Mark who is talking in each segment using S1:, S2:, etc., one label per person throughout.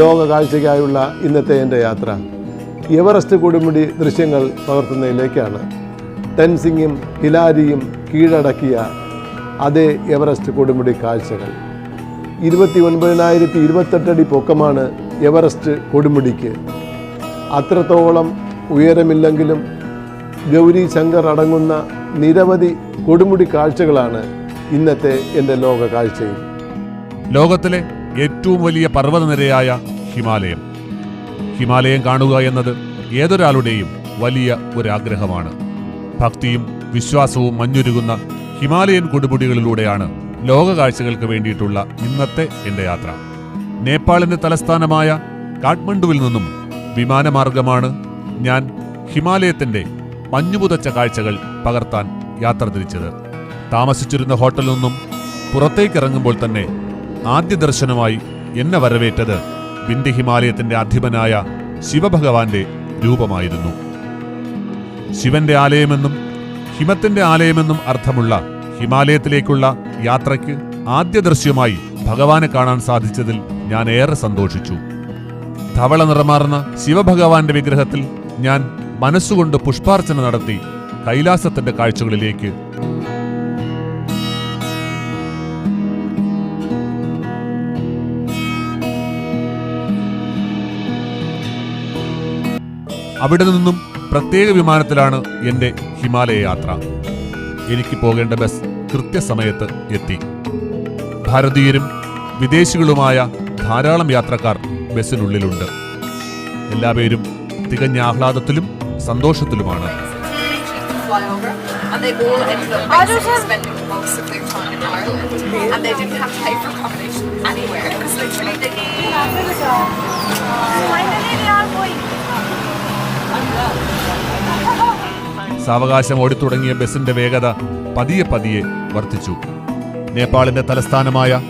S1: ലോക കാഴ്ചയ്ക്കായുള്ള ഇന്നത്തെ എന്റെ യാത്ര. എവറസ്റ്റ് കൊടുമുടി ദൃശ്യങ്ങൾ പകർത്തുന്നതിലേക്കാണ്. ടെൻസിങ്ങും ഹിലാരിയും കീഴടക്കിയ അതേ എവറസ്റ്റ് കൊടുമുടി കാഴ്ചകൾ. ഇരുപത്തി ഒൻപതിനായിരത്തി ഇരുപത്തെട്ടടി പൊക്കമാണ് എവറസ്റ്റ് കൊടുമുടിക്ക്. അത്രത്തോളം ഉയരമില്ലെങ്കിലും ഗൗരി ശങ്കർ അടങ്ങുന്ന നിരവധി കൊടുമുടി കാഴ്ചകളാണ് ഇന്നത്തെ എന്റെ ലോക കാഴ്ചയിൽ
S2: ലോകത്തിലെ ഏറ്റവും വലിയ പർവതനിരയായ ഹിമാലയം. ഹിമാലയം കാണുക എന്നത് ഏതൊരാളുടെയും വലിയ ഒരാഗ്രഹമാണ്. ഭക്തിയും വിശ്വാസവും മഞ്ഞുരുകുന്ന ഹിമാലയൻ കൊടുമുടികളിലൂടെയാണ് ലോക കാഴ്ചകൾക്ക് വേണ്ടിയിട്ടുള്ള ഇന്നത്തെ എന്റെ യാത്ര. നേപ്പാളിന്റെ തലസ്ഥാനമായ കാഠ്മണ്ഡുവിൽ നിന്നും വിമാനമാർഗമാണ് ഞാൻ ഹിമാലയത്തിന്റെ മഞ്ഞുപുതച്ച കാഴ്ചകൾ പകർത്താൻ യാത്ര തിരിച്ചത്. താമസിച്ചിരുന്ന ഹോട്ടലിൽ നിന്നും പുറത്തേക്കിറങ്ങുമ്പോൾ തന്നെ ആദ്യ ദർശനമായി എന്നെ വരവേറ്റത് വിന്ധ്യ ഹിമാലയത്തിന്റെ അധിപനായ ശിവഭഗവാന്റെ രൂപമായിരുന്നു. ശിവന്റെ ആലയമെന്നും ഹിമത്തിന്റെ ആലയമെന്നും അർത്ഥമുള്ള ഹിമാലയത്തിലേക്കുള്ള യാത്രയ്ക്ക് ആദ്യ ദൃശ്യമായി ഭഗവാനെ കാണാൻ സാധിച്ചതിൽ ഞാൻ ഏറെ സന്തോഷിച്ചു. ധവള നിറമാർന്ന ശിവഭഗവാന്റെ വിഗ്രഹത്തിൽ ഞാൻ മനസ്സുകൊണ്ട് പുഷ്പാർച്ചന നടത്തി കൈലാസത്തിന്റെ കാഴ്ചകളിലേക്ക് അവിടെ നിന്നും പ്രത്യേക വിമാനത്തിലാണ് എന്റെ ഹിമാലയ യാത്ര. എനിക്ക് പോകേണ്ട ബസ് കൃത്യസമയത്ത് എത്തി. ഭാരതീയരും വിദേശികളുമായ ധാരാളം യാത്രക്കാർ ബസ്സിനുള്ളിലുണ്ട്. എല്ലാവരും തികഞ്ഞ ആഹ്ലാദത്തിലും സന്തോഷത്തിലുമാണ്.
S3: Finally, they are ended
S2: സാവകാശം ഓടിത്തുടങ്ങിയ ബസിന്റെ വേഗത പതിയെ പതിയെ വർദ്ധിച്ചു. നേപ്പാളിന്റെ തലസ്ഥാനമായ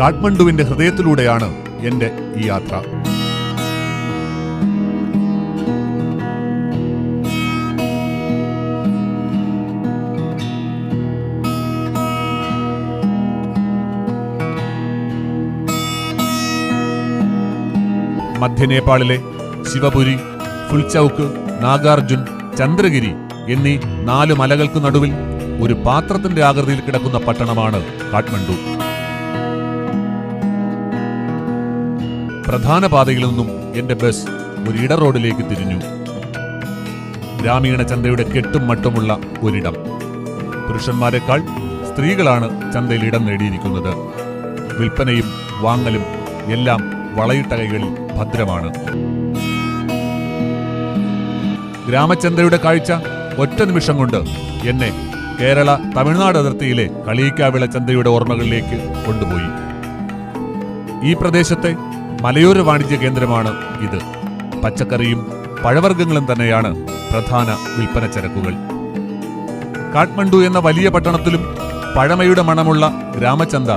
S2: കാഠ്മണ്ഡുവിന്റെ ഹൃദയത്തിലൂടെയാണ് എന്റെ ഈ യാത്ര. മധ്യ നേപ്പാളിലെ ശിവപുരി ഫുൽചൌക്ക് നാഗാർജുൻ ചന്ദ്രഗിരി എന്നീ നാല് മലകൾക്ക് നടുവിൽ ഒരു പാത്രത്തിന്റെ ആകൃതിയിൽ കിടക്കുന്ന പട്ടണമാണ് കാഠ്മണ്ഡു. പ്രധാന പാതയിൽ നിന്നും എന്റെ ബസ് ഒരു ഇട റോഡിലേക്ക് തിരിഞ്ഞു. ഗ്രാമീണ ചന്തയുടെ കെട്ടും മട്ടുമുള്ള ഒരിടം. പുരുഷന്മാരെക്കാൾ സ്ത്രീകളാണ് ചന്തയിൽ ഇടം നേടിയിരിക്കുന്നത്. വിൽപ്പനയും വാങ്ങലും എല്ലാം വളയിട്ട കൈകളിൽ ഭദ്രമാണ്. ഗ്രാമചന്തയുടെ കാഴ്ച ഒറ്റ നിമിഷം കൊണ്ട് എന്നെ കേരള തമിഴ്നാട് അതിർത്തിയിലെ കളിയിക്കാവിള ചന്തയുടെ ഓർമ്മകളിലേക്ക് കൊണ്ടുപോയി. ഈ പ്രദേശത്തെ മലയോര വാണിജ്യ കേന്ദ്രമാണ് ഇത്. പച്ചക്കറിയും പഴവർഗങ്ങളും തന്നെയാണ് പ്രധാന വിൽപ്പന ചരക്കുകൾ. കാഠ്മണ്ഡു എന്ന വലിയ പട്ടണത്തിലും പഴമയുടെ മണമുള്ള ഗ്രാമചന്ത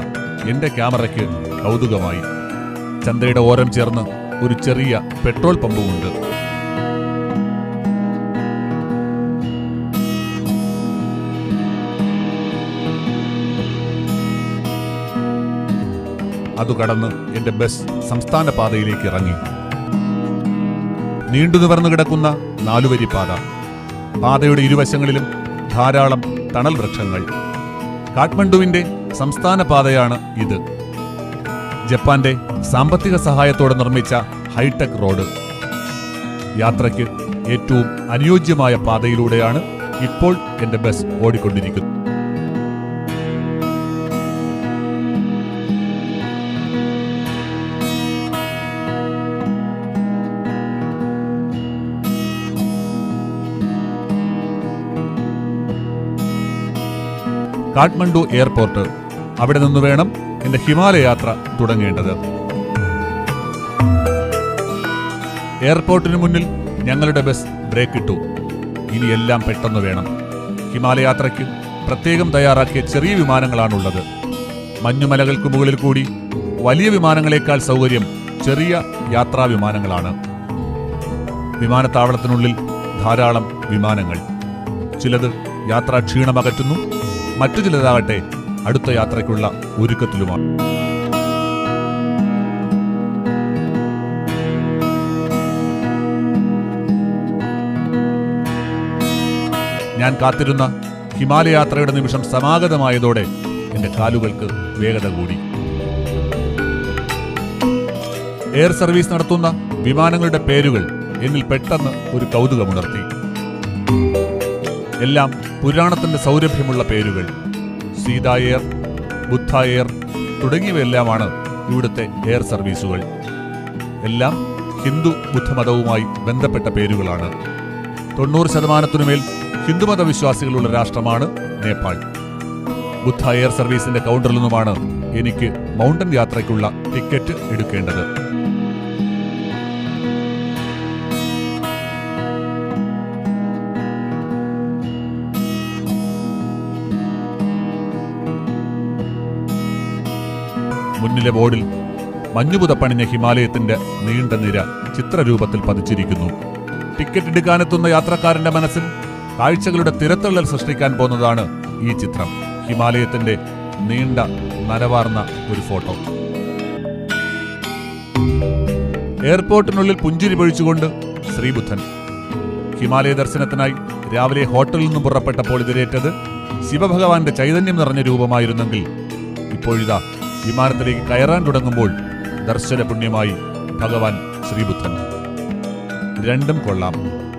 S2: എന്റെ ക്യാമറയ്ക്ക് കൗതുകമായി. ചന്തയുടെ ഓരം ചേർന്ന് ഒരു ചെറിയ പെട്രോൾ പമ്പുമുണ്ട്. അതു കടന്ന് എന്റെ ബസ് സംസ്ഥാന പാതയിലേക്ക് ഇറങ്ങി. നീണ്ടു നിവർന്നു കിടക്കുന്ന നാലുവരി പാത. പാതയുടെ ഇരുവശങ്ങളിലും ധാരാളം തണൽ വൃക്ഷങ്ങൾ. കാഠ്മണ്ഡുവിന്റെ സംസ്ഥാന പാതയാണ് ഇത്. ജപ്പാന്റെ സാമ്പത്തിക സഹായത്തോടെ നിർമ്മിച്ച ഹൈടെക് റോഡ്. യാത്രയ്ക്ക് ഏറ്റവും അനുയോജ്യമായ പാതയിലൂടെയാണ് ഇപ്പോൾ എന്റെ ബസ് ഓടിക്കൊണ്ടിരിക്കുന്നത്. കാഠ്മണ്ഡു എയർപോർട്ട്. അവിടെ നിന്ന് വേണം എന്റെ ഹിമാലയാത്ര തുടങ്ങേണ്ടത്. എയർപോർട്ടിന് മുന്നിൽ ഞങ്ങളുടെ ബസ് ബ്രേക്ക് ഇട്ടു. ഇനി എല്ലാം പെട്ടെന്ന് വേണം. ഹിമാലയാത്രയ്ക്ക് പ്രത്യേകം തയ്യാറാക്കിയ ചെറിയ വിമാനങ്ങളാണുള്ളത്. മഞ്ഞുമലകൾക്ക് മുകളിൽ കൂടി വലിയ വിമാനങ്ങളെക്കാൾ സൗകര്യം ചെറിയ യാത്രാ വിമാനങ്ങളാണ്. വിമാനത്താവളത്തിനുള്ളിൽ ധാരാളം വിമാനങ്ങൾ. ചിലത് യാത്രാ ക്ഷീണമകറ്റുന്നു മറ്റു ചിലതാകട്ടെ അടുത്ത യാത്രയ്ക്കുള്ള ഒരുക്കത്തിലുമാണ്. ഞാൻ കാത്തിരുന്ന ഹിമാലയാത്രയുടെ നിമിഷം സമാഗതമായതോടെ എന്റെ കാലുകൾക്ക് വേഗത കൂടി. എയർ സർവീസ് നടത്തുന്ന വിമാനങ്ങളുടെ പേരുകൾ എന്നിൽ പെട്ടെന്ന് ഒരു കൗതുകമുണർത്തി. എല്ലാം പുരാണത്തിന്റെ സൗരഭ്യമുള്ള പേരുകൾ. സീത എയർ ബുദ്ധ എയർ തുടങ്ങിയവയെല്ലാമാണ് ഇവിടുത്തെ എയർ സർവീസുകൾ. എല്ലാം ഹിന്ദു ബുദ്ധമതവുമായി ബന്ധപ്പെട്ട പേരുകളാണ്. തൊണ്ണൂറ് ശതമാനത്തിനുമേൽ ഹിന്ദുമത വിശ്വാസികളുള്ള രാഷ്ട്രമാണ് നേപ്പാൾ. ബുദ്ധ എയർ സർവീസിന്റെ കൗണ്ടറിൽ നിന്നുമാണ് എനിക്ക് മൗണ്ടൻ യാത്രയ്ക്കുള്ള ടിക്കറ്റ് എടുക്കേണ്ടത്. മുന്നിലെ ബോർഡിൽ മഞ്ഞുപുതപ്പണിഞ്ഞ ഹിമാലയത്തിന്റെ നീണ്ട നിര ചിത്രരൂപത്തിൽ പതിച്ചിരിക്കുന്നു. ടിക്കറ്റ് എടുക്കാനെത്തുന്ന യാത്രക്കാരന്റെ മനസ്സിൽ കാഴ്ചകളുടെ തിരത്തള്ളൽ സൃഷ്ടിക്കാൻ പോകുന്നതാണ് ഈ ചിത്രം. ഹിമാലയത്തിന്റെ നീണ്ട നനവാർന്ന ഒരു ഫോട്ടോ. എയർപോർട്ടിനുള്ളിൽ പുഞ്ചിരി പൊഴിച്ചുകൊണ്ട് ശ്രീബുദ്ധൻ. ഹിമാലയ ദർശനത്തിനായി രാവിലെ ഹോട്ടലിൽ നിന്നും പുറപ്പെട്ടപ്പോൾ ഇതിരേറ്റത് ശിവഭഗവാന്റെ ചൈതന്യം നിറഞ്ഞ രൂപമായിരുന്നെങ്കിൽ ഇപ്പോഴിതാ വിമാനത്തിലേക്ക് കയറാൻ തുടങ്ങുമ്പോൾ ദർശന പുണ്യമായി ഭഗവാൻ ശ്രീബുദ്ധൻ. രണ്ടും കൊള്ളാം.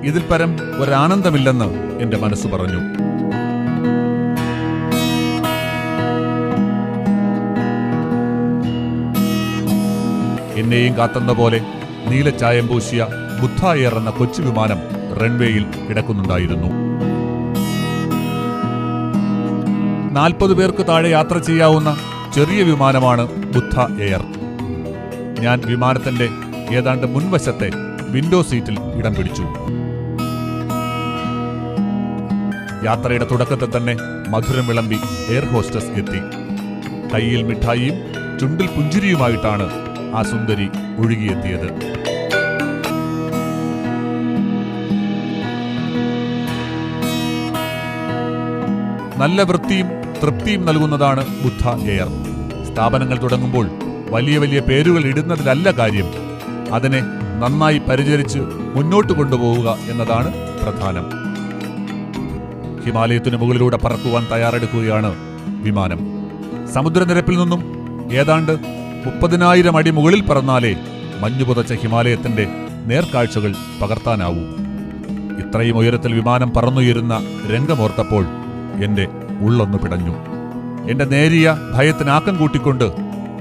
S2: ഇതിൽ പരം ഒരാനന്ദമില്ലെന്ന് എന്റെ മനസ്സ് പറഞ്ഞു. എന്നെയും കാത്തുന്ന പോലെ നീലച്ചായം പൂശിയ ബുദ്ധ എയർ എന്ന കൊച്ചു വിമാനം റൺവേയിൽ കിടക്കുന്നുണ്ടായിരുന്നു. നാൽപ്പത് പേർക്ക് താഴെ യാത്ര ചെയ്യാവുന്ന ചെറിയ വിമാനമാണ് ബുദ്ധ എയർ. ഞാൻ വിമാനത്തിന്റെ ഏതാണ്ട് മുൻവശത്തെ വിൻഡോ സീറ്റിൽ ഇടം പിടിച്ചു. യാത്രയുടെ തുടക്കത്തിൽ തന്നെ മധുരം വിളമ്പി എയർ ഹോസ്റ്റസ് എത്തി. കയ്യിൽ മിഠായിയും ചുണ്ടിൽ പുഞ്ചിരിയുമായിട്ടാണ് ആ സുന്ദരി ഒഴുകിയെത്തിയത്. നല്ല വൃത്തിയും തൃപ്തിയും നൽകുന്നതാണ് ബുദ്ധ എയർ. സ്ഥാപനങ്ങൾ തുടങ്ങുമ്പോൾ വലിയ വലിയ പേരുകൾ ഇടുന്നതിലല്ല കാര്യം. അതിനെ നന്നായി പരിചരിച്ച് മുന്നോട്ട് കൊണ്ടുപോവുക എന്നതാണ് പ്രധാനം. ഹിമാലയത്തിനു മുകളിലൂടെ പറക്കുവാൻ തയ്യാറെടുക്കുകയാണ് വിമാനം. സമുദ്രനിരപ്പിൽ നിന്നും ഏതാണ്ട് മുപ്പതിനായിരം അടി മുകളിൽ പറന്നാലേ മഞ്ഞു പുതച്ച ഹിമാലയത്തിന്റെ നേർക്കാഴ്ചകൾ പകർത്താനാവൂ. ഇത്രയും ഉയരത്തിൽ വിമാനം പറന്നുയരുന്ന രംഗമോർത്തപ്പോൾ എന്റെ ഉള്ളൊന്നു പിടഞ്ഞു. എന്റെ നേരിയ ഭയത്തിനാക്കം കൂട്ടിക്കൊണ്ട്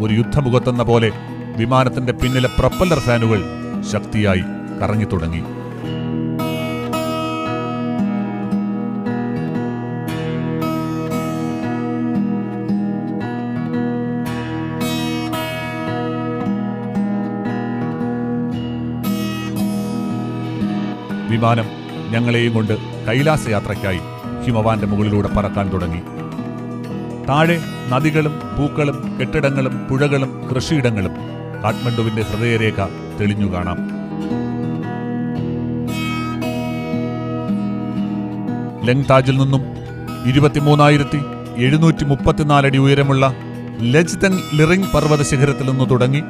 S2: ഒരു യുദ്ധമുഖത്തെന്ന പോലെ വിമാനത്തിന്റെ പിന്നിലെ പ്രപ്പല്ലർ ഫാനുകൾ ശക്തിയായി കറങ്ങി തുടങ്ങി. വിമാനം ഞങ്ങളെയും കൊണ്ട് കൈലാസ യാത്രയ്ക്കായി ഹിമവാന്റെ മുകളിലൂടെ പറക്കാൻ തുടങ്ങി. താഴെ നദികളും പൂക്കളും കെട്ടിടങ്ങളും പുഴകളും കൃഷിയിടങ്ങളും കാഠ്മണ്ഡുവിന്റെ ഹൃദയരേഖ തെളിഞ്ഞു കാണാം. ലെങ് താജിൽ നിന്നും ഇരുപത്തിമൂന്നായിരത്തി എഴുന്നൂറ്റി മുപ്പത്തിനാല് അടി ഉയരമുള്ള ലജ്തങ് ലിറിംഗ് പർവത ശിഖരത്തിൽ നിന്ന് തുടങ്ങി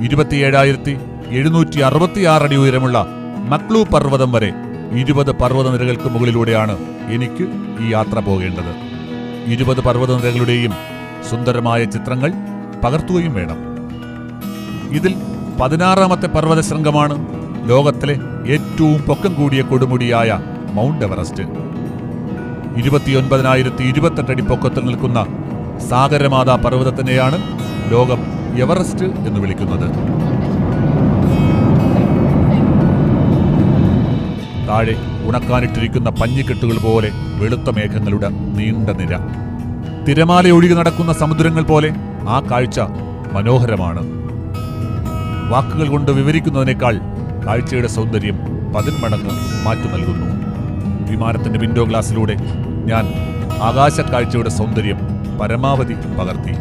S2: ഇരുപത്തിയേഴായിരത്തി എഴുന്നൂറ്റി അറുപത്തിയാറടി ഉയരമുള്ള മക്ലു പർവതം വരെ ഇരുപത് പർവതനിരകൾക്ക് മുകളിലൂടെയാണ് എനിക്ക് ഈ യാത്ര പോകേണ്ടത്. ഇരുപത് പർവതനിരകളുടെയും സുന്ദരമായ ചിത്രങ്ങൾ പകർത്തുകയും വേണം. ഇതിൽ പതിനാറാമത്തെ പർവത ശൃംഗമാണ് ലോകത്തിലെ ഏറ്റവും പൊക്കം കൂടിയ കൊടുമുടിയായ മൗണ്ട് എവറസ്റ്റ്. ഇരുപത്തിയൊൻപതിനായിരത്തി ഇരുപത്തെട്ടടി പൊക്കത്തിൽ നിൽക്കുന്ന സാഗരമാതാ പർവതത്തിനെയാണ് ലോകം എവറസ്റ്റ് എന്ന് വിളിക്കുന്നത്. താഴെ ഉണക്കാനിട്ടിരിക്കുന്ന പഞ്ഞിക്കെട്ടുകൾ പോലെ വെളുത്ത മേഘങ്ങളുടെ നീണ്ട നിര. തിരമാല ഒഴുകി നടക്കുന്ന സമുദ്രങ്ങൾ പോലെ ആ കാഴ്ച മനോഹരമാണ്. വാക്കുകൾ കൊണ്ട് വിവരിക്കുന്നതിനേക്കാൾ കാഴ്ചയുടെ സൗന്ദര്യം പതിന്മടങ്ങ് മാറ്റു നൽകുന്നു. വിമാനത്തിന്റെ വിൻഡോ ഗ്ലാസിലൂടെ ഞാൻ ആകാശക്കാഴ്ചയുടെ സൗന്ദര്യം പരമാവധി പകർത്തി.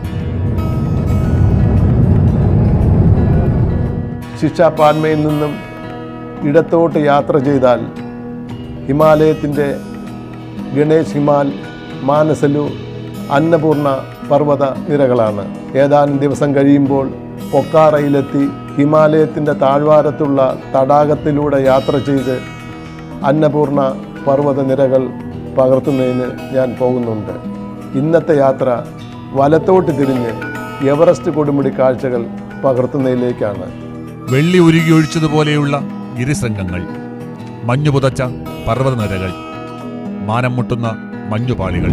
S1: ശിക്ഷാപാൻമയിൽ നിന്നും ഇടത്തോട്ട് യാത്ര ചെയ്താൽ ഹിമാലയത്തിന്റെ ഗണേഷ് ഹിമാൽ മാനസലു അന്നപൂർണ പർവത നിരകളാണ്. ഏതാനും ദിവസം കഴിയുമ്പോൾ പൊക്കാറയിലെത്തി ഹിമാലയത്തിന്റെ താഴ്വാരത്തുള്ള തടാകത്തിലൂടെ യാത്ര ചെയ്ത് അന്നപൂർണ പർവത നിരകൾ പകർത്തുന്നതിന് ഞാൻ പോകുന്നുണ്ട്. ഇന്നത്തെ യാത്ര വലത്തോട്ട് തിരിഞ്ഞ് എവറസ്റ്റ് കൊടുമുടി കാഴ്ചകൾ പകർത്തുന്നതിലേക്കാണ്.
S2: വെള്ളി ഉരുകി ഒഴിച്ചതുപോലെയുള്ള ഗിരിശൃംഗങ്ങൾ മഞ്ഞു പുതച്ച പർവതനിരകൾ മാനം മുട്ടുന്ന മഞ്ഞുപാളികൾ.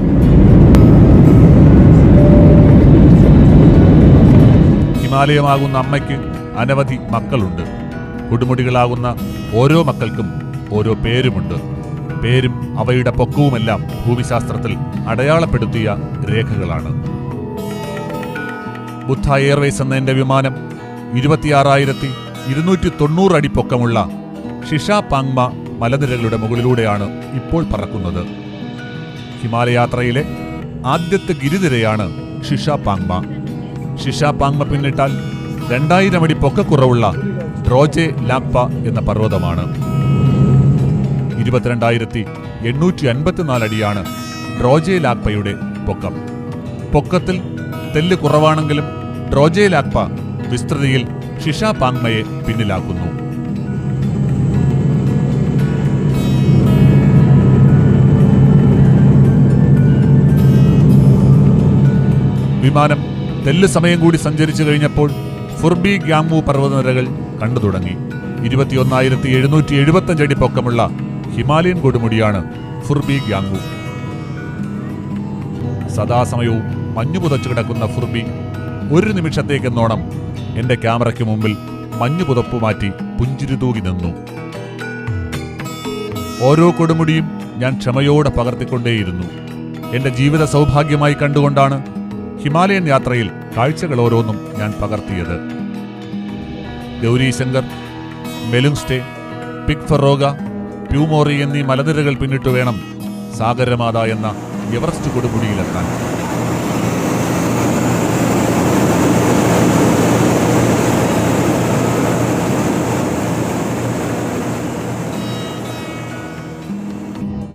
S2: ഹിമാലയമാകുന്ന അമ്മയ്ക്ക് അനവധി മക്കളുണ്ട്. കൊടുമുടികളാകുന്ന ഓരോ മക്കൾക്കും ഓരോ പേരുമുണ്ട്. പേരും അവയുടെ പൊക്കവുമെല്ലാം ഭൂമിശാസ്ത്രത്തിൽ അടയാളപ്പെടുത്തിയ രേഖകളാണ്. ബുദ്ധ എയർവേസ് എന്ന വിമാനം ഇരുപത്തിയാറായിരത്തി ഇരുന്നൂറ്റി തൊണ്ണൂറ് അടി പൊക്കമുള്ള ഷിഷ പാങ്മ മലനിരകളുടെ മുകളിലൂടെയാണ് ഇപ്പോൾ പറക്കുന്നത്. ഹിമാലയാത്രയിലെ ആദ്യത്തെ ഗിരിനിരയാണ് ഷിഷ പാങ്മ ഷിഷ പാങ്മ പിന്നിട്ടാൽ രണ്ടായിരം അടി പൊക്കക്കുറവുള്ള ഡ്രോജെ ലാക്പ എന്ന പർവതമാണ്. ഇരുപത്തിരണ്ടായിരത്തി എണ്ണൂറ്റി അൻപത്തിനാല് അടിയാണ് ഡ്രോജെ ലാക്പയുടെ പൊക്കം. പൊക്കത്തിൽ തെല്ല് കുറവാണെങ്കിലും ഡ്രോജെ ലാക്പ വിസ്തൃതിയിൽ ഷിഷ പാങ്മയെ പിന്നിലാക്കുന്നു. വിമാനം തെല്ല് സമയം കൂടി സഞ്ചരിച്ചു കഴിഞ്ഞപ്പോൾ ഫുർബി ഗ്യാമു പർവതനിരകൾ കണ്ടു തുടങ്ങി. ഇരുപത്തിയൊന്നായിരത്തി എഴുന്നൂറ്റി എഴുപത്തഞ്ച് അടി പൊക്കമുള്ള ഹിമാലയൻ കൊടുമുടിയാണ് ഫുർബി ഗ്യാമു സദാസമയവും മഞ്ഞു പുതച്ചു കിടക്കുന്ന ഫുർബി ഒരു നിമിഷത്തേക്കെന്നോണം എന്റെ ക്യാമറയ്ക്ക് മുമ്പിൽ മഞ്ഞു പുതപ്പ് മാറ്റി പുഞ്ചിരി തൂകി നിന്നു. ഓരോ കൊടുമുടിയും ഞാൻ ക്ഷമയോടെ പകർത്തിക്കൊണ്ടേയിരുന്നു. എന്റെ ജീവിത സൗഭാഗ്യമായി കണ്ടുകൊണ്ടാണ് ഹിമാലയൻ യാത്രയിൽ കാഴ്ചകൾ ഓരോന്നും ഞാൻ പകർത്തിയത്. ഗൗരീശങ്കർ മെലുങ്സ്റ്റേ പിക് ഫറോഗ പ്യൂമോറി എന്നീ മലനിരകൾ പിന്നിട്ട് വേണം സാഗരമാത എന്ന എവറസ്റ്റ് കൊടുമുടിയിലെത്താൻ.